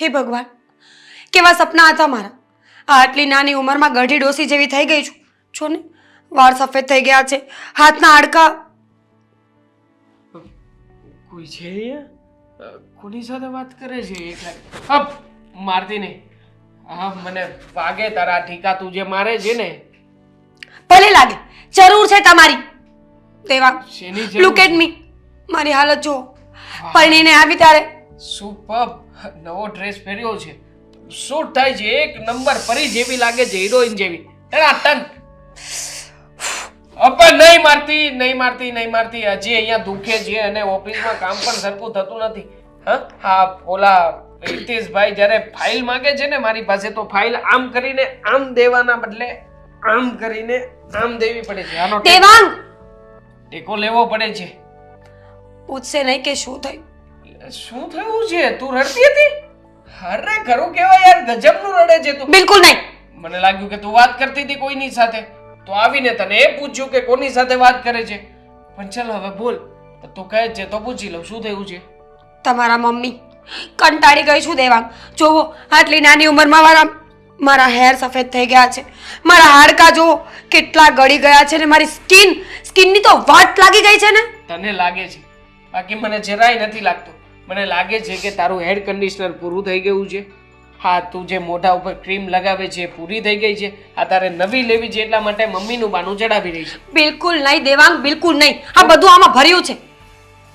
હે ભગવાન કેવા સપના હતા મારા? આ આટલી નાની ઉંમરમાં ગઢી ડોસી જેવી થઈ ગઈ છું. છો ને? વાળ સફેદ થઈ ગયા છે. હાથના હાડકા કોઈ છે કોની સાથે વાત કરે છે? એકલા મારતી નહીં. હા મને વાગે તારા ઠીકા તું જે મારે છે ને. ભલે લાગે જરૂર છે તમારી. દેવા શેની લુક એટ મી મારી હાલત જો પરણીને આવી ત્યારે. સુપર નવો ડ્રેસ પહેર્યો છે. શૂટ થાય છે? એક નંબર પરી જેવી લાગે છે હિરોઈન જેવી. ટન. અપા નહીં મારતી નહીં મારતી નહીં મારતી. હજી અહીંયા દુખે છે અને ઓફિસમાં કામ પણ સરખું થતું નથી. હા? હા ઓલા હિતેશભાઈ જ્યારે ફાઇલ માંગે છે ને મારી પાસે તો ફાઇલ આમ કરીને આમ દેવાના બદલે આમ કરીને આમ દેવી પડે છે. આનો ટેકો લેવો પડે છે. પૂછશે નહીં કે શું થયું. શું થયું છે? તું રડતી હતી? અરે ખરું કેવાય યાર ગજબનું રડે છે તું. બિલકુલ નહીં. મને લાગ્યું કે તું વાત કરતી હતી કોઈની સાથે. તો આવીને તને એ પૂછ્યું કે કોની સાથે વાત કરે છે. પણ ચાલ હવે બોલ. તું કહે છે તો પૂછી લઉં શું થયું છે? તમારા મમ્મી કંટાળી ગઈ છું દેવાંગ. જોવો આટલી નાની ઉંમરમાં મારા મારા હેર સફેદ થઈ ગયા છે. મારા હાડકા જો કેટલા ગળી ગયા છે ને મારી સ્કિન સ્કિનની તો વાટ લાગી ગઈ છે ને? તને લાગે છે. બાકી મને જરાય નથી લાગતું. મને લાગે છે કે તારું હેર કન્ડિશનર પૂરું થઈ ગયું છે. હા તું જે મોઢા ઉપર ક્રીમ લગાવે છે એ પૂરી થઈ ગઈ છે. આ તારે નવી લેવી છે એટલા માટે મમ્મીનું બાનું ચડાવી રહી છે. બિલકુલ નહીં દેવાંગ બિલકુલ નહીં. આ બધું આમાં ભર્યું છે.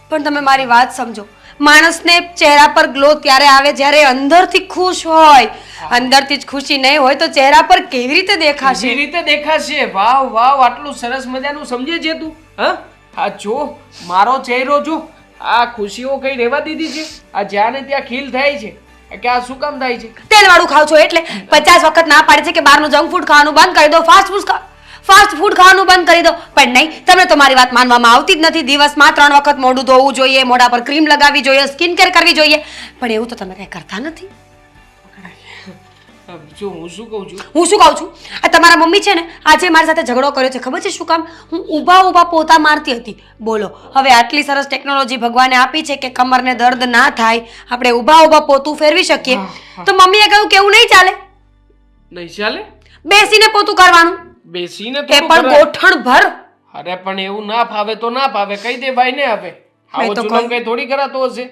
પણ તમે મારી વાત સમજો. માણસને ચહેરા પર ગ્લો ત્યારે આવે જ્યારે અંદરથી ખુશ હોય. અંદરથી જ ખુશી નહીં હોય તો ચહેરા પર કેવી રીતે દેખાશે? કેવી રીતે દેખાશે? વાવ વાવ આટલું સરસ મજાનું સમજે છે તું. હા? આ જો મારો ચહેરો જો. આ ખુશીઓ કઈ રહેવા દીધી છે? આ જ્યાં ને ત્યાં ખીલ થાય છે કે આ શું કામ થાય છે? તેલ વાળું ખાવ છો એટલે પચાસ વખત ના પાડે છે કે બહારનું જંક ફૂડ ખાવાનું બંધ કરી દો ફાસ્ટ ફૂડ ફાસ્ટ ફૂડ ખાવાનું બંધ કરી દો. પણ નહીં, તમને તો મારી વાત માનવામાં આવતી જ નથી. દિવસમાં ત્રણ વખત મોઢું ધોવું જોઈએ, મોઢા પર ક્રીમ લગાવવી જોઈએ સ્કિન કેર કરવી જોઈએ. પણ એવું તો તમે કંઈ કરતા નથી. જો હું શું કહું છું? હું શું કહું છું? આ તમારા મમ્મી છે ને આજે મારી સાથે ઝઘડો કર્યો છે. ખબર છે શું કામ? હું ઊભા ઊભા પોતા મારતી હતી. બોલો હવે આટલી સરસ ટેકનોલોજી ભગવાને આપી છે કે કમરને દર્દ ના થાય આપણે ઊભા ઊભા પોતું ફેરવી શકીએ. તો મમ્મીએ કહ્યું કે એવું નહીં ચાલે. નહીં ચાલે? બેસીને પોતું કરવાનું. બેસીને એ પણ ગોઠણ ભર અરે પણ એવું ના ફાવે તો ના ફાવે. કહી દે ભાઈ ને હવે આવો જુલમ કઈ થોડી કરાતો હશે?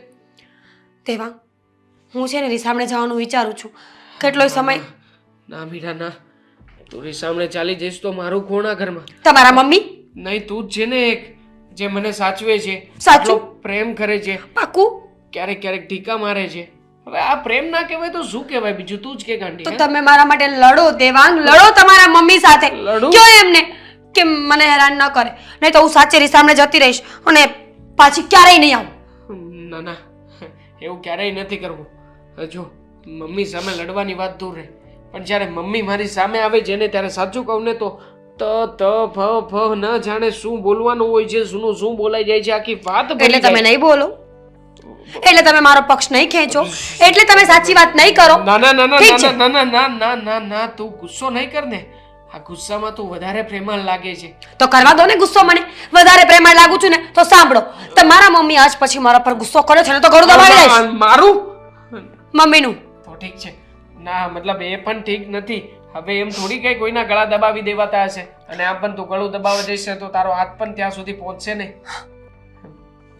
તેવા હું છે ને રીસામણે જવાનું વિચારું છું. કેટલોય સમય? ના મીરા ના. તું સામે ચાલી જઈશ તો મારું કોણ ઘરમાં? તમારા મમ્મી? નહીં તું જ છે ને એક જે મને સાચવે છે. સાચું? પ્રેમ કરે છે. પાકું? ક્યારેક ક્યારેક ટીકા મારે છે. હવે આ પ્રેમ ના કહેવાય તો શું કહેવાય? બીજું તું જ કે ગાંડી તો તમે મારા માટે લડો દેવાંગ લડો તમારા મમ્મી સાથે? કયો એમને? કે મને હેરાન ન કરે. નહીં તો હું સાચે રીસામણે જતી રહીશ અને પાછી ક્યારેય નહીં આવું. ના ના. એવું ક્યારેય નથી કરવું. જો મમ્મી સામે લડવાની વાત દૂર રહે. પણ જ્યારે મમ્મી મારી સામે આવે છે ને ત્યારે સાચું કહું ને તો ત ત ફ ફ ન જાણે શું બોલવાનું હોય છે શું શું બોલાઈ જાય છે આખી વાત એટલે તમે નહીં બોલો. એટલે તમે મારો પક્ષ નહીં ખેંચો. એટલે તમે સાચી વાત નહીં કરો. ના ના ના ના ના ના ના ના ના ના તું ગુસ્સો નહીં કર ને. આ ગુસ્સામાં તું વધારે પ્રેમાળ લાગે છે. તો કરવા દો ને ગુસ્સો મને. વધારે પ્રેમાળ લાગુ છું ને તો સાંભળો. તમારા મમ્મી આજ પછી મારા પર ગુસ્સો કર્યો છે ને તો ઘણું દબાવી દઈશ મારું? મમ્મીનું. ઠીક છે. ના મતલબ એ પણ ઠીક નથી. હવે એમ થોડી કઈ કોઈના ગળા દબાવી દેવાતા હશે. અને આ પણ તું ગળું દબાવવા જઈશ તો તારો હાથ પણ ત્યાં સુધી પહોંચશે નહીં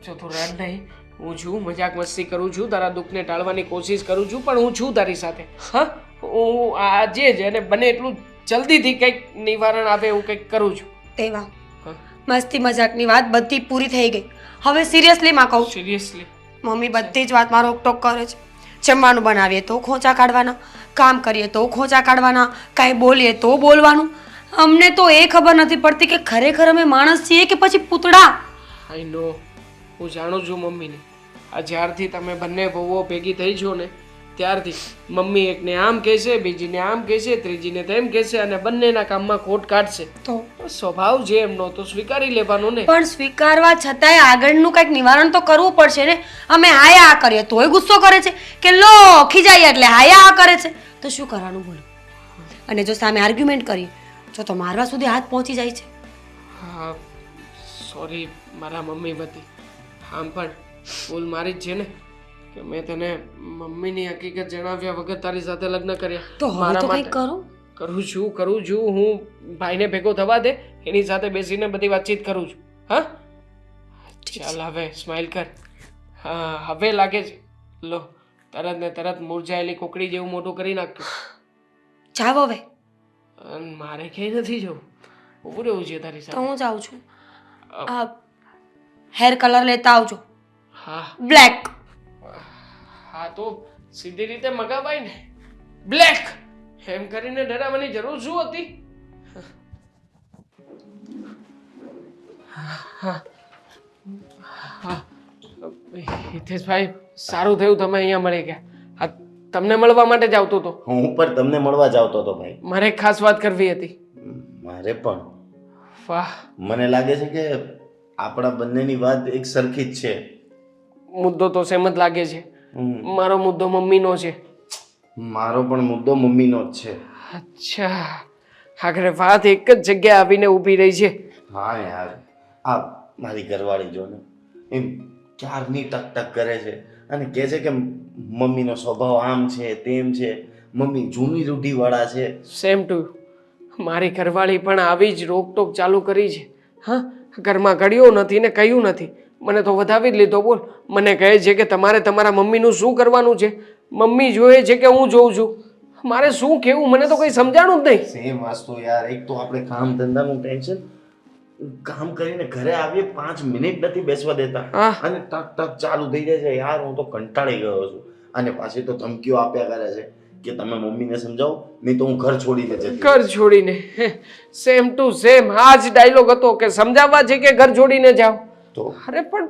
જો તું રડ નહીં હું છું મજાક મસ્તી કરું છું તારા દુઃખને ટાળવાની કોશિશ કરું છું પણ હું છું તારી સાથે. હા? હું આજે જ અને બને એટલું જલ્દીથી કંઈક નિવારણ આવે એવું કંઈક કરું છું. તેવા મસ્તી મજાકની વાત બધી પૂરી થઈ ગઈ. હવે સિરિયસલી માં કહું. સિરિયસલી મમ્મી બધી જ વાત મારો ટોક કરે છે. જમવાનું બનાવીએ તો ખોંચા કાઢવાના, કામ કરીએ તો ખોંચા કાઢવાના, કાંઈ બોલીએ તો બોલવાનું. અમને તો એ ખબર નથી પડતી કે ખરેખર અમે માણસ છીએ કે પછી પૂતળા? આઈ નો, હું જાણું છું મમ્મીને. આ જ્યારથી તમે બંને વહુઓ ભેગી થઈ છો ને ત્યારથી મમ્મી એકને આમ કહેશે બીજીને આમ કહેશે ત્રીજીને તેમ કહેશે અને બંનેના કામમાં ખોટ કાઢશે. તો? સ્વભાવ છે એમનો તો સ્વીકારી લેવાનો ને. પણ સ્વીકારવા છતાંય આગળનું કંઈક નિવારણ તો કરવું પડશે ને. અમે હાયા આ કરીએ તોય ગુસ્સો કરે છે કે લો ખીજાઈએ એટલે હાયા આ કરે છે. તો શું કરવાનું બોલો? અને જો સામે આર્ગ્યુમેન્ટ કરીએ જો તો મારવા સુધી હાથ પહોંચી જાય છે. હા સોરી મારા મમ્મી વતી. આમ પણ ભૂલ મારી જ છે ને. કે મેં તને મમ્મીની હકીકત જણાવ્યા વગર તારી સાથે લગ્ન કર્યા. તો હવે મારા તો કંઈક કરો? કરું છું કરું છું. હું ભાઈને ભેગો થવા દે એની સાથે બેસીને બધી વાતચીત કરું છું. હા? ચાલ હવે સ્માઈલ કર. હા હવે લાગે છે. લો તરત ને તરત મુરઝાયેલી કોકડી જેવું મોટું કરી નાખ્યું જાવ હવે. અન મારે ક્યાંય નથી જવું. ઊભું રહેવું છે તારી તો સાથે. હું જાઉં છું. હેર કલર લેતા આવજો. હા. બ્લેક. હા તો સીધી રીતે મગાવાય ને. બ્લેક! એમ કરીને ડરાવવાની જરૂર શું હતી? હિતેશભાઈ સારું થયું તમે અહીંયા મળી ગયા. આ તમને મળવા માટે જ આવતો હતો. હું પણ તમને મળવા જ આવતો હતો ભાઈ. મારે એક ખાસ વાત કરવી હતી. મારે પણ. વાહ. મને લાગે છે કે આપણા બંનેની વાત એક સરખી જ છે. મુદ્દો તો સેમ જ લાગે છે. મારો મુદ્દો મમ્મીનો છે. મારો પણ મુદ્દો મમ્મીનો જ છે. અચ્છા. આખરે વાત એક જ જગ્યાએ આવીને ઊભી રહી છે. હા યાર. આ મારી ઘરવાળી જો ને એમ ક્યારની ટક ટક કરે છે અને કહે છે કે મમ્મીનો સ્વભાવ આમ છે તેમ છે. મમ્મી જૂની રૂઢીવાળા છે. સેમ ટુ મારી ઘરવાળી પણ આવી જ રોકટોક ચાલુ કરી છે. હા? ઘરમાં ઘડ્યો નથી ને કહ્યું નથી. મને તો વધાવી જ લીધો બોલ. મને કહે છે કે તમારે તમારા મમ્મીનું શું કરવાનું છે? મમ્મી જોએ છે કે હું જોઉં છું. મારે શું કહેવું મને તો કંઈ સમજાણું જ નહીં. સેમ વાસ્તુ યાર એક તો આપણે કામ ધંધાનું ટેન્શન કામ કરીને ઘરે આવીએ પાંચ મિનિટ નથી બેસવા દેતા. અને ટક ટક ચાલુ થઈ જાય છે. યાર હું તો કંટાળી ગયો છું. અને પાછી તો ધમકીઓ આપ્યા કરે છે. કે તમે મમ્મીને સમજાવો નહીં તો હું ઘર છોડીને જતી ઘર છોડીને. સેમ ટુ સેમ આ જ ડાયલોગ હતો કે સમજાવવા છે કે ઘર છોડીને જાઓ? તો? અરે પણ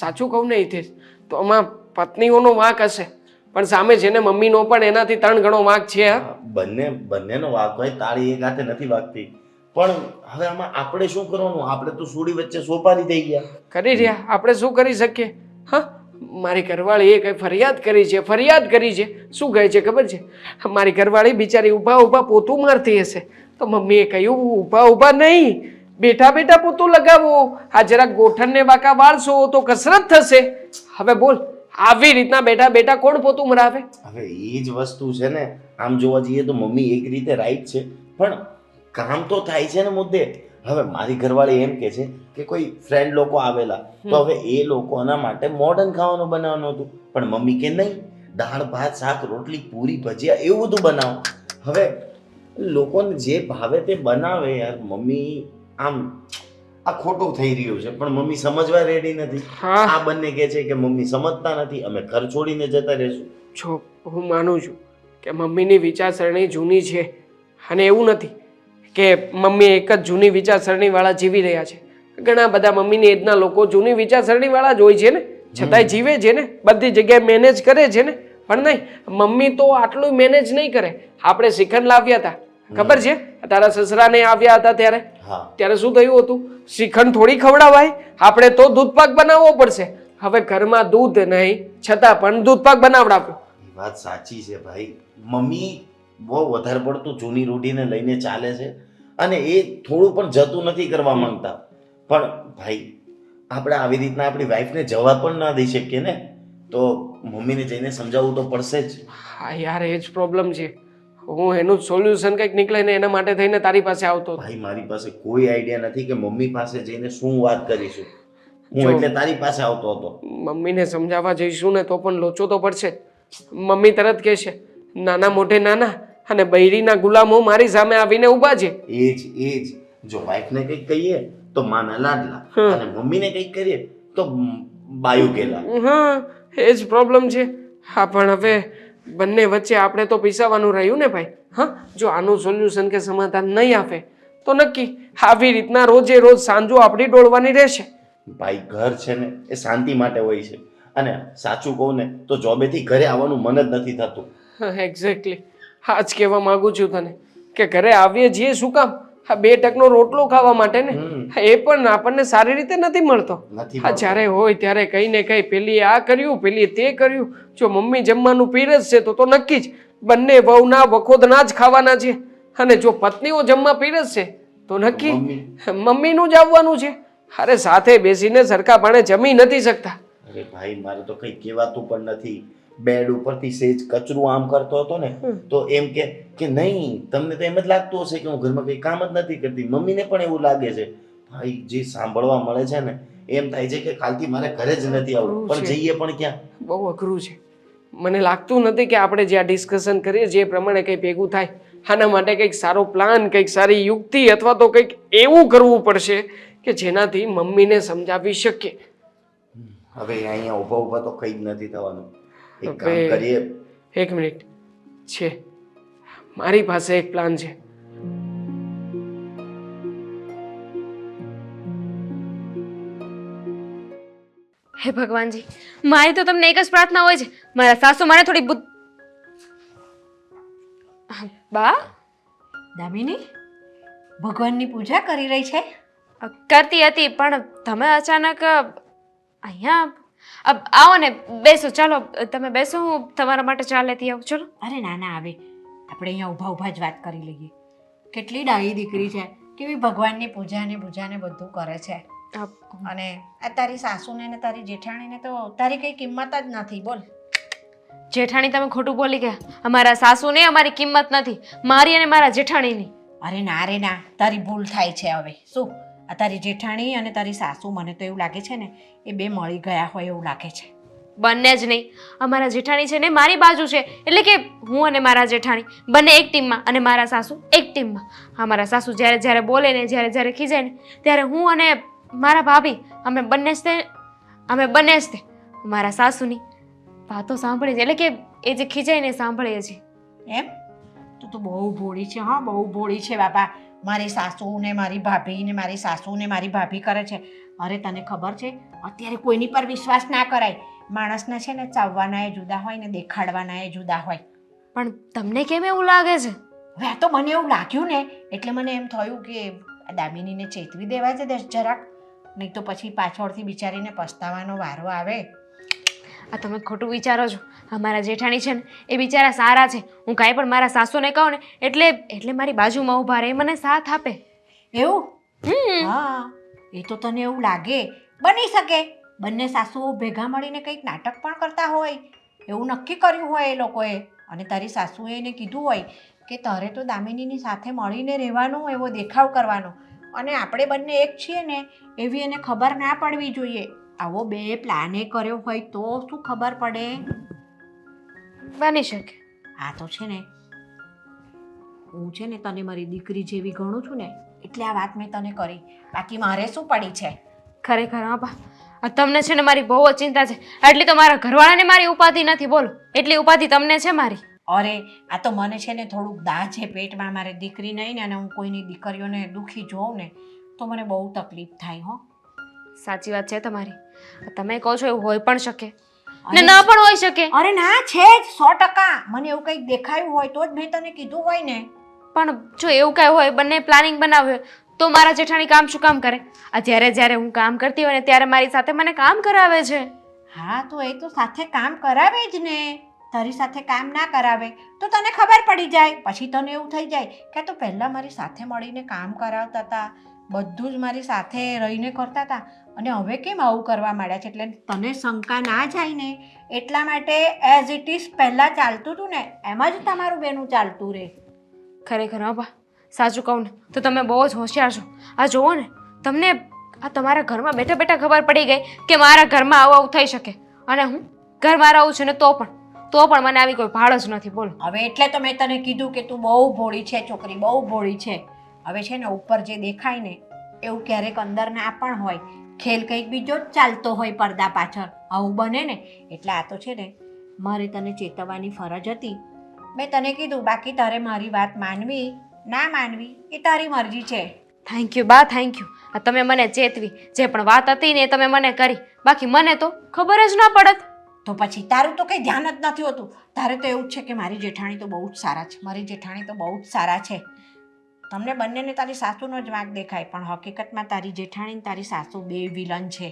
સાચું કહું ને હિતેશ તો આમાં પત્નીઓનો વાંક હશે. પણ સામે છે ને મમ્મીનો પણ એનાથી ત્રણ ગણો વાંક છે હા બંને બંનેનો વાંક હોય તાળી એક હાથે નથી વાગતી. પણ હવે આમાં આપણે શું કરવાનું? આપણે તો સુડી વચ્ચે સોપારી થઈ ગયા. કરી રહ્યા. આપણે શું કરી શકીએ? હા? મારી ઘરવાળીએ કઈ ફરિયાદ કરી છે, ફરિયાદ કરી છે. શું કહે છે ખબર છે? મારી ઘરવાળી બિચારી ઊભા ઊભા પોતું મારતી હશે. તો મમ્મીએ કહ્યું ઊભા ઊભા નહીં. બેઠા બેઠા પોતું લગાવો. આ જરાક ગોઠણને વાંકા વાળશો તો કસરત થશે. હવે બોલ, આવી રીતના બેઠા બેઠા કોણ પોતું મરાવે? હવે એ જ વસ્તુ છે ને. આમ જોવા જઈએ તો મમ્મી એક રીતે રાઈટ છે. પણ કામ તો થાય છે ને મુદ્દે. હવે મારી ઘરવાળી એમ કે છે કે કોઈ ફ્રેન્ડ લોકો આવેલા તો હવે એ લોકોના માટે મોડર્ન ખાવાનું બનાવવાનું હતું. પણ મમ્મી કે નહીં દાળ ભાત શાક રોટલી પૂરી ભજીયા એવું બધું બનાવો. હવે લોકોને જે ભાવે તે બનાવે યાર મમ્મી આમ આ ખોટું થઈ રહ્યું છે પણ મમ્મી સમજવા રેડી નથી. આ બંને કહે છે કે મમ્મી સમજતા નથી અમે ઘર છોડીને જતા રહેશું. છો હું માનું છું કે મમ્મીની વિચારસરણી જૂની છે અને એવું નથી. કે મમ્મી એક જ જૂની વિચારસરણીવાળા જીવી રહ્યા છે. ઘણા બધા મમ્મીની એજના લોકો જૂની વિચારસરણીવાળા જ હોય છે ને. છતાંય જીવે છે ને. બધી જગ્યાએ મેનેજ કરે છે ને. પણ નહીં મમ્મી તો આટલું મેનેજ નહીં કરે. આપણે શ્રીખંડ લાવ્યા હતા. ખબર છે? તારા સસરાને આવ્યા હતા ત્યારે. ત્યારે શું થયું હતું? શ્રીખંડ થોડી ખવડાવાય. આપણે તો દૂધપાક બનાવવો પડશે. હવે ઘરમાં દૂધ નહીં છતાં પણ દૂધપાક બનાવડાવ્યો. વાત સાચી છે ભાઈ. મમ્મી બહુ વધારે પડતું જૂની રૂઢીને લઈને ચાલે છે. અને એ થોડું પણ જતું નથી કરવા માંગતા. પણ ભાઈ આપણે આવી રીતના આપણી વાઈફને જવા પણ ના દઈ શકીએ ને? તો મમ્મીને જઈને સમજાવવું તો પડશે જ. હા યાર એ જ પ્રોબ્લેમ છે. હું એનું સોલ્યુશન કંઈક નીકળે ને એના માટે થઈને તારી પાસે આવતો. ભાઈ મારી પાસે કોઈ આઈડિયા નથી કે મમ્મી પાસે જઈને શું વાત કરીશું. હું એટલે તારી પાસે આવતો હતો. મમ્મીને સમજાવવા જઈશું ને તો પણ લોચો તો પડશે. મમ્મી તરત કહેશે નાના મોઢે નાના અને બૈરીના ગુલામો મારી સામે આવીને ઊભા છે. એ જ એ જ. જો વાઈફને કંઈક કહીએ તો માના લાડલા. અને મમ્મીને કંઈક કરીએ તો બાયુ કેલા હા એ જ પ્રોબ્લેમ છે. હા પણ હવે બંને વચ્ચે આપણે તો પીસાવાનું રહ્યું ને ભાઈ? હા જો આનું સોલ્યુશન કે સમાધાન નહીં આપે તો નક્કી આવી રીતના રોજે રોજ સાંજો આપણી ડોળવાની રહેશે. ભાઈ ઘર છે ને એ શાંતિ માટે હોય છે. અને સાચું કહું ને તો જોબેથી ઘરે આવવાનું મન જ નથી થતું. એક્ઝેક્ટલી હા જ કહેવા માંગુ છું તને કે ઘરે આવીએ છીએ શું કામ? હા બે ટકનો રોટલો ખાવા માટે ને. એ પણ આપણને સારી રીતે નથી મળતો. હા જ્યારે હોય ત્યારે કંઈ ને કંઈ પેલી આ કર્યું પેલી તે કર્યું. જો મમ્મી જમવાનું પીરસશે તો તો નક્કી જ. બંને વહુના વખોદના જ ખાવાના છે. અને જો પત્નીઓ જમવા પીરસશે તો નક્કી. મમ્મી. મમ્મીનું જ આવવાનું છે. અરે સાથે બેસીને સરખા પાણે જમી નથી શકતા. અરે ભાઈ મારે તો કંઈ કહેવાતું પણ નથી. બેડ ઉપરથી સેજ કચરું આમ કરતો હતો ને તો એમ કે કે નહીં તમને તો એમ જ લાગતું હશે કે હું ઘરમાં કંઈ કામ જ નથી કરતી. મમ્મીને પણ એવું લાગે છે. ભાઈ જે સાંભળવા મળે છે ને એમ થાય છે કે કાલથી મારે ઘરે જ નથી આવવું. પણ જઈએ પણ ક્યાં? બહુ અઘરું છે. મને લાગતું નથી કે આપણે જે આ ડિસ્કશન કરીએ જે પ્રમાણે કંઈ ભેગું થાય આના માટે કંઈક સારો પ્લાન કંઈક સારી યુક્તિ અથવા તો કંઈક એવું કરવું પડશે કે જેનાથી મમ્મીને સમજાવી શકીએ. હવે અહીંયા ઊભા ઊભા તો કંઈ જ નથી થવાનું. એક કામ કરીએ. એક મિનિટ. છે. મારી પાસે એક પ્લાન છે. હે ભગવાનજી મારી તો તમને એક જ પ્રાર્થના હોય છે. મારા સાસુ મને થોડી બુદ્ધ બા? દામિની ભગવાનની પૂજા કરી રહી છે? કરતી હતી પણ તમે અચાનક અહીંયા અ, આવો ને બેસો ચાલો તમે બેસો હું તમારા માટે ચા લેતી આવું ચલો. અરે ના ના આવે. આપણે અહીંયા ઊભા ઊભા જ વાત કરી લઈએ. કેટલી ડાહી દીકરી છે. કેવી ભગવાનની પૂજા ને પૂજા ને બધું કરે છે. અને આ તારી સાસુને ને તારી જેઠાણીને તો તારી કઈ કિંમત જ નથી બોલ. જેઠાણી તમે ખોટું બોલી ગયા. અમારા સાસુને અમારી કિંમત નથી. મારી અને મારા જેઠાણીની. અરે ના રે ના તારી ભૂલ થાય છે હવે. શું? આ તારી જેઠાણી અને તારી સાસુ મને તો એવું લાગે છે ને એ બે મળી ગયા હોય એવું લાગે છે. બંને જ નહીં. અમારા જેઠાણી છે ને મારી બાજુ છે. એટલે કે હું અને મારા જેઠાણી બંને એક ટીમમાં અને મારા સાસુ એક ટીમમાં. અમારા સાસુ જ્યારે જ્યારે બોલે ને જ્યારે જ્યારે ખીજાય ને ત્યારે હું અને મારા ભાભી અમે બંને જ તે અમે બંને જ તે મારા સાસુની વાતો સાંભળીએ છીએ. એટલે કે એ જે ખીજાય ને એ સાંભળીએ છીએ. એમ? તો તો બહુ ભોળી છે હા બહુ ભોળી છે બાપા. મારી સાસુને મારી ભાભીને મારી સાસુને મારી ભાભી કરે છે. અરે તને ખબર છે? અત્યારે કોઈની પર વિશ્વાસ ના કરાય. માણસને છે ને ચાવવાના એ જુદા હોય ને દેખાડવાના એ જુદા હોય. પણ તમને કેમ એવું લાગે છે? હવે તો મને એવું લાગ્યું ને એટલે મને એમ થયું કે દામિનીને ચેતવી દેવા છે જરાક. નહીં તો પછી પાછળથી બિચારીને પસ્તાવાનો વારો આવે. આ તમે ખોટું વિચારો છો. અમારા જેઠાણી છે ને એ બિચારા સારા છે. હું કાંઈ પણ મારા સાસુને કહું ને એટલે એટલે મારી બાજુમાં ઊભા રહે મને સાથ આપે. એવું? હમ. હા. એ તો તને એવું લાગે. બની શકે. બંને સાસુઓ ભેગા મળીને કંઈક નાટક પણ કરતા હોય. એવું નક્કી કર્યું હોય એ લોકોએ. અને તારી સાસુએ એને કીધું હોય કે તારે તો દામિનીની સાથે મળીને રહેવાનું એવો દેખાવ કરવાનો. અને આપણે બંને એક છીએ ને એવી એને ખબર ના પડવી જોઈએ. આવો બે પ્લાને કર્યો હોય તો શું ખબર પડે? બની શકે. આ તો છે ને હું છે ને તને મારી દીકરી જેવી ગણું છું ને એટલે આ વાત મેં તને કરી. બાકી મારે શું પડી છે? ખરેખર હા આ તમને છે ને મારી બહુ જ ચિંતા છે. એટલી તો મારા ઘરવાળાને મારી ઉપાધિ નથી બોલો. એટલી ઉપાધિ તમને છે મારી? અરે આ તો મને છે ને થોડુંક દાહ છે પેટમાં મારે દીકરી નહીં ને અને હું કોઈની દીકરીઓને દુઃખી જોઉં ને તો મને બહુ તકલીફ થાય હો. સાચી વાત છે તમારી. તમે કહો છો એવું હોઈ પણ શકે. ને ન પણ હોઈ શકે. અરે ના છે જ સો ટકા. મને એવું કંઈક દેખાયું હોય તો જ મેં તને કીધું હોય ને. પણ જો એવું કાંઈ હોય બંને પ્લાનિંગ બનાવ્યું તો મારા જેઠાણી કામ શું કામ કરે? આ જ્યારે જ્યારે હું કામ કરતી હોય ને ત્યારે મારી સાથે મને કામ કરાવે છે. હા તો એ તો સાથે કામ કરાવે જ ને. તારી સાથે કામ ના કરાવે તો તને ખબર પડી જાય. પછી તને એવું થઈ જાય કે તો પહેલાં મારી સાથે મળીને કામ કરાવતા હતા બધું જ મારી સાથે રહીને કરતા હતા અને હવે કેમ આવું કરવા માંડ્યા છે? એટલે તને શંકા ના જાય ને? એટલા માટે એઝ ઇટ ઇઝ પહેલાં ચાલતું હતું ને, એમ જ તમારું બેનું ચાલતું રહે ખરેખર હા સાચું કહું ને, તો તમે બહુ જ હોશિયાર છો. આ જુઓ ને, તમને આ તમારા ઘરમાં બેઠા બેઠા ખબર પડી ગઈ કે મારા ઘરમાં આવું આવું થઈ શકે. અને હું ઘરમાં રહું છું ને તો પણ. તો પણ મને આવી કોઈ ભાળ જ નથી બોલ. હવે એટલે તો મેં તને કીધું કે તું બહુ ભોળી છે છોકરી બહુ ભોળી છે. હવે છે ને ઉપર જે દેખાય ને એવું ક્યારેક અંદર ના પણ હોય. ખેલ કંઈક બીજો જ ચાલતો હોય પડદા પાછળ. આવું બને ને એટલે આ તો છે ને મારે તને ચેતવવાની ફરજ હતી. મેં તને કીધું બાકી તારે મારી વાત માનવી ના માનવી એ તારી મરજી છે. થેન્ક યુ બા થેન્ક યુ આ તમે મને ચેતવી. જે પણ વાત હતી ને એ તમે મને કરી. બાકી મને તો ખબર જ ના પડત. તો પછી તારું તો કંઈ ધ્યાન જ નથી હોતું. તારે તો એવું જ છે કે મારી જેઠાણી તો બહુ જ સારા છે. મારી જેઠાણી તો બહુ જ સારા છે. તમને બંનેને તારી સાસુનો જ વાંક દેખાય પણ હકીકતમાં તારી જેઠાણી ને તારી સાસુ બે વિલન છે.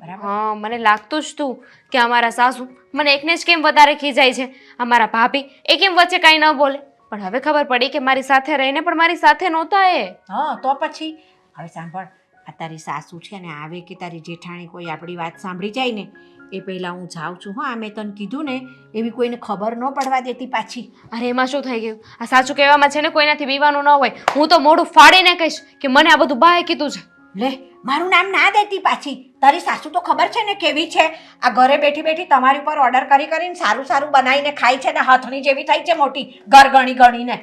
બરાબર? હા મને લાગતું જ તું કે અમારા સાસુ મને એકને જ કેમ વધારે ખીજાય છે? અમારા ભાભી એ કેમ વચ્ચે કાંઈ ન બોલે. પણ હવે ખબર પડી કે મારી સાથે રહીને પણ મારી સાથે નહોતા એ. હા તો પછી? હવે સાંભળ આ તારી સાસુ છે ને આવે કે તારી જેઠાણી કોઈ આપણી વાત સાંભળી જાય ને એ પહેલાં હું જાઉં છું હા મેં તને કીધું ને એવી કોઈને ખબર ન પડવા દેતી પાછી. અરે એમાં શું થઈ ગયું? આ સાચું કહેવામાં છે ને કોઈનાથી બીવાનું ન હોય. હું તો મોઢું ફાડીને કહીશ કે મને આ બધું બાએ કીધું છે. લે મારું નામ ના દેતી પાછી. તારી સાસુ તો ખબર છે ને કેવી છે? આ ઘરે બેઠી બેઠી તમારી ઉપર ઓર્ડર કરી કરીને સારું સારું બનાવીને ખાય છે ને હથણી જેવી થઈ છે મોટી ઘર ગણી ગણીને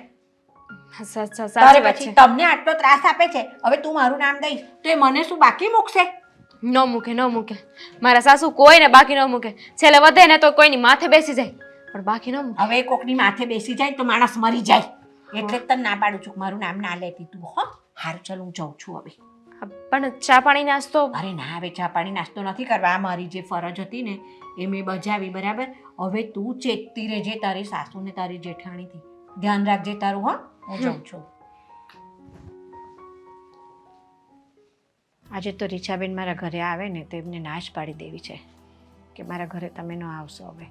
તારે પછી તમને આટલો ત્રાસ આપે છે? હવે તું મારું નામ દઈશ. તો એ મને શું બાકી મૂકશે? ન મૂકે ન મૂકે. મારા સાસુ કોઈને બાકી ન મૂકે. છેલ્લે વધે ને તો કોઈની માથે બેસી જાય. પણ બાકી ન મૂકે. હવે કોકની માથે બેસી જાય તો માણસ મરી જાય. એટલે જ તને ના પાડું છું કે મારું નામ ના લેતી તું હો. હાર ચાલ હું જાઉં છું હવે. પણ ચા પાણી નાસ્તો અરે ના હવે ચા પાણી નાસ્તો નથી કરવા. આ મારી જે ફરજ હતી ને એ મેં બજાવી બરાબર? હવે તું ચેતતી રહેજે તારી સાસુ ને તારી જેઠાણીથી. ધ્યાન રાખજે તારું હો. હું જાઉં છું. આજે તો રીછાબેન મારા ઘરે આવે ને તો એમને નાશ પાડી દેવી છે કે મારા ઘરે તમે ન આવશો હવે.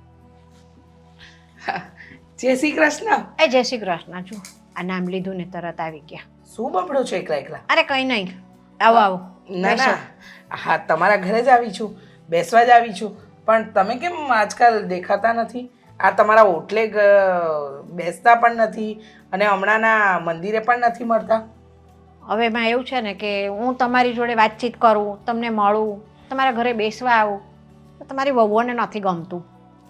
જય શ્રી કૃષ્ણ. એ જય શ્રી કૃષ્ણ છું આ નામ લીધું ને તરત આવી ગયા. શું બબડો છો એકલા એકલા? અરે કંઈ નહીં આવો આવો ના ના હા તમારા ઘરે જ આવી છું બેસવા જ આવી છું પણ તમે કેમ આજકાલ દેખાતા નથી? આ તમારા ઓટલે બેસતા પણ નથી અને હમણાંના મંદિરે પણ નથી મળતા? હવે એમાં એવું છે ને કે હું તમારી જોડે વાતચીત કરું તમને મળું તમારા ઘરે બેસવા આવું તો તમારી વહુઓને નથી ગમતું.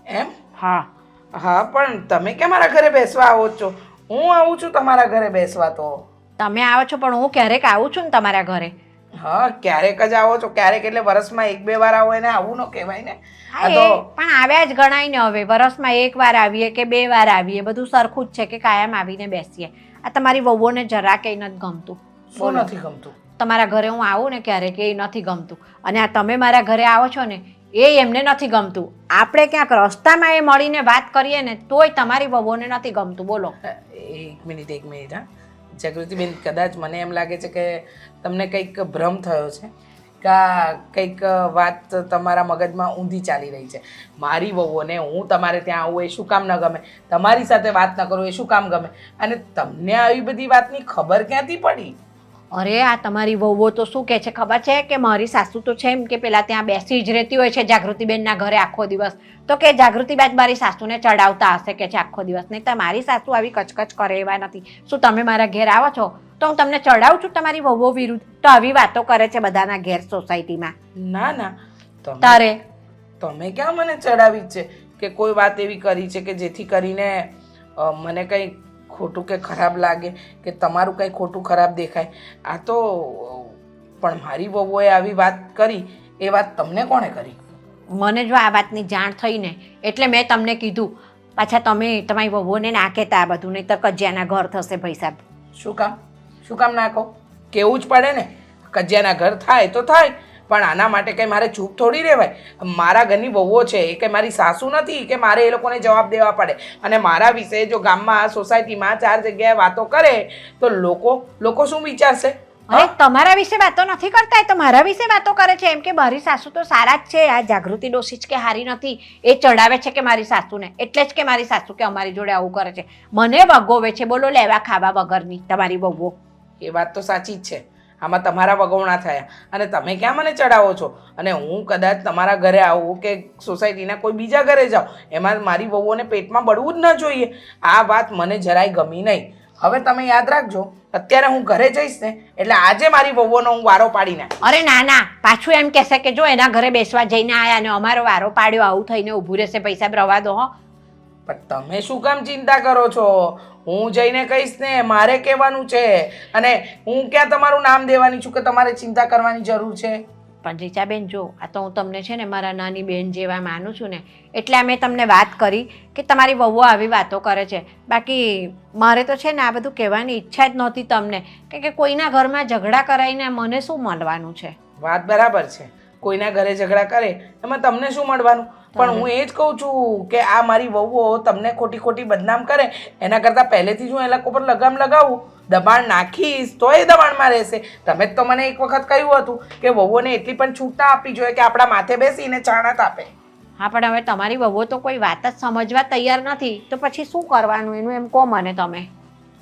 એમ? હા. હા પણ તમે કે મારા ઘરે બેસવા આવો છો? હું આવું છું તમારા ઘરે બેસવા તો. તમે આવો છો પણ હું ક્યારેક આવું છું ને તમારા ઘરે. હા ક્યારેક જ આવો છો. ક્યારેક એટલે વર્ષમાં એક બે વાર આવો એને આવું ન કહેવાય ને. હા તો પણ આવ્યા જ ગણાય ને હવે. વરસમાં એક વાર આવીએ કે બે વાર આવીએ બધું સરખું જ છે કે કાયમ આવીને બેસીએ. આ તમારી વહુઓને જરા કંઈ નથી ગમતું. શું નથી ગમતું. તમારા ઘરે હું આવું ને ક્યારેક એ નથી ગમતું. અને આ તમે મારા ઘરે આવો છો ને એ એમને નથી ગમતું. આપણે ક્યાંક રસ્તામાં એ મળીને વાત કરીએ ને તોય તમારી વહુઓને નથી ગમતું. બોલો. એક મિનિટ એક મિનિટ હા. જાગૃતિબેન કદાચ મને એમ લાગે છે કે તમને કંઈક ભ્રમ થયો છે કે કંઈક વાત તમારા મગજમાં ઊંધી ચાલી રહી છે. મારી વહુઓને હું તમારે ત્યાં આવું એ શું કામ ન ગમે? તમારી સાથે વાત ન કરું એ શું કામ ગમે? અને તમને આવી બધી વાતની ખબર ક્યાંથી પડી? અરે આ તમારી વહુઓ તો શું કહે છે? ખબર છે કે મારી સાસુ તો છે એમ કે પેલા ત્યાં બેસી જ રહેતી હોય છે જાગૃતિબેનના ઘરે આખો દિવસ. તો કે જાગૃતિબેન જ મારી સાસુને ચડાવતા હશે કે છે આખો દિવસ? નહીં તો મારી સાસુ આવી કચકચ કરે એવા નથી. શું તમે મારા ઘેર આવો છો? તો હું તમને ચડાવું છું તમારી વહુઓ વિરુદ્ધ? તો આવી વાતો કરે છે બધાના ઘેર સોસાયટીમાં. ના ના. તારે? તમે ક્યાં મને ચડાવી છે? કે કોઈ વાત એવી કરી છે કે જેથી કરીને મને કંઈ ખોટું કે ખરાબ લાગે કે તમારું કંઈ ખોટું ખરાબ દેખાય. આ તો પણ મારી વહુએ આવી વાત કરી એ વાત તમને કોણે કરી? મને જો આ વાતની જાણ થઈ ને એટલે મેં તમને કીધું પાછા તમે તમારી વહુઓને ના કહેતા આ બધું નહીં તો કજિયાના ઘર થશે ભાઈ સાહેબ. શું કામ? શું કામ ના કહો? કેવું જ પડે ને? કજિયાના ઘર થાય તો થાય પણ આના માટે કંઈ મારે ચૂપ થોડી રહેવાય? મારા ઘરની વહુઓ છે એ કંઈ મારી સાસુ નથી કે મારે એ લોકોને જવાબ દેવા પડે. અને મારા વિશે જો ગામમાં સોસાયટીમાં ચાર જગ્યાએ વાતો કરે તો લોકો લોકો શું વિચારશે? અરે તમારા વિશે વાતો નથી કરતા એ તો મારા વિશે વાતો કરે છે. એમ કે મારી સાસુ તો સારા જ છે આ જાગૃતિ ડોસી જ કે હારી નથી એ ચડાવે છે કે મારી સાસુને. એટલે જ કે મારી સાસુ કે અમારી જોડે આવું કરે છે. મને વગોવે છે બોલો લેવા ખાવા વગરની તમારી વહુઓ. એ વાત તો સાચી જ છે. આમાં તમારા વગવણા થયા. અને તમે ક્યાં મને ચડાવો છો? અને હું કદાચ તમારા ઘરે આવું કે સોસાયટીના કોઈ બીજા ઘરે જાઉં. એમાં મારી વહુઓને પેટમાં બળવું જ ન જોઈએ. આ વાત મને જરાય ગમી નહીં. હવે તમે યાદ રાખજો, અત્યારે હું ઘરે જઈશ ને, એટલે આજે મારી વહુઓનો હું વારો પાડી નાખ અરે ના ના પાછું એમ કહેશે કે જો એના ઘરે બેસવા જઈને આયા ને અમારો વારો પાડ્યો, આવું થઈને ઊભું રહેશે, પૈસા રવા દો, હો. પણ તમે શું કામ ચિંતા કરો છો? હું જઈને કહીશ ને મારે કહેવાનું છે. અને હું ક્યાં તમારું નામ દેવાની છું કે તમારે ચિંતા કરવાની જરૂર છે? પણ રીચાબેન જો આ તો હું તમને છે ને મારા નાની બેન જેવા માનું છું ને એટલે મેં તમને વાત કરી કે તમારી વહુ આવી વાતો કરે છે. બાકી મારે તો છે ને આ બધું કહેવાની ઈચ્છા જ નહોતી તમને કે કે કોઈના ઘરમાં ઝઘડા કરાવીને મને શું મળવાનું છે? વાત બરાબર છે. કોઈના ઘરે ઝઘડા કરે એમાં તમને શું મળવાનું? પણ હું એ જ કહું છું કે આ મારી વહુઓ તમને ખોટી ખોટી બદનામ કરે એના કરતાં પહેલેથી જ હું એ લોકો પર લગામ લગાવું. દબાણ નાખીશ તો એ દબાણમાં રહેશે. તમે જ તો મને એક વખત કહ્યું હતું કે વહુઓને એટલી પણ છૂટ ના આપવી જોઈએ કે આપણા માથે બેસીને ચાણત આપે. હા પણ હવે તમારી વહુઓ તો કોઈ વાત જ સમજવા તૈયાર નથી. તો પછી શું કરવાનું? એનું એમ કહો મને તમે.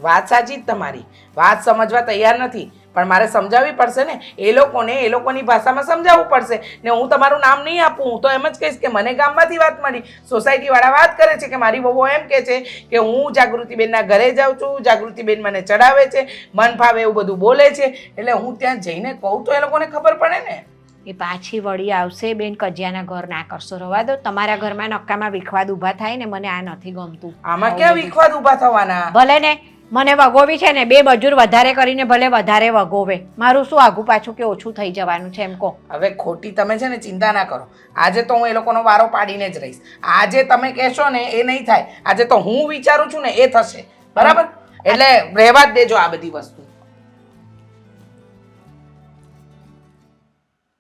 વાત સાચી જ તમારી. વાત સમજવા તૈયાર નથી. પણ મારે સમજાવવી પડશે ને. એ લોકોને એ લોકોની ભાષામાં સમજાવવું પડશે. ને હું તમારું નામ નહીં આપું હું તો એમ જ કહીશ કે મને ગામમાંથી વાત મળી. સોસાયટીવાળા વાત કરે છે કે મારી બહુ એમ કહે છે કે હું જાગૃતિબેનના ઘરે જાઉં છું જાગૃતિબેન મને ચડાવે છે મન ફાવે એવું બધું બોલે છે. એટલે હું ત્યાં જઈને કહું તો એ લોકોને ખબર પડે ને. એ પાછી વળી આવશે બેન કજિયાના ઘર ના કરશો. રવા દો તમારા ઘરમાં નક્કામાં વિખવાદ ઊભા થાય ને મને આ નથી ગમતું. આમાં ક્યાં વિખવાદ ઊભા થવાના? ભલે ને મને વગોવી છે ને બે મજૂર વધારે કરીને ભલે વધારે વગોવે. મારું શું આઘું પાછું કે ઓછું થઈ જવાનું છે એમ કહો. હવે ખોટી તમે છે ને ચિંતા ના કરો. આજે તો હું એ લોકોનો વારો પાડીને જ રહીશ. આજે તમે કહેશો ને એ નહીં થાય. આજે તો હું વિચારું છું ને એ થશે. બરાબર? એટલે રહેવા જ દેજો આ બધી વસ્તુ.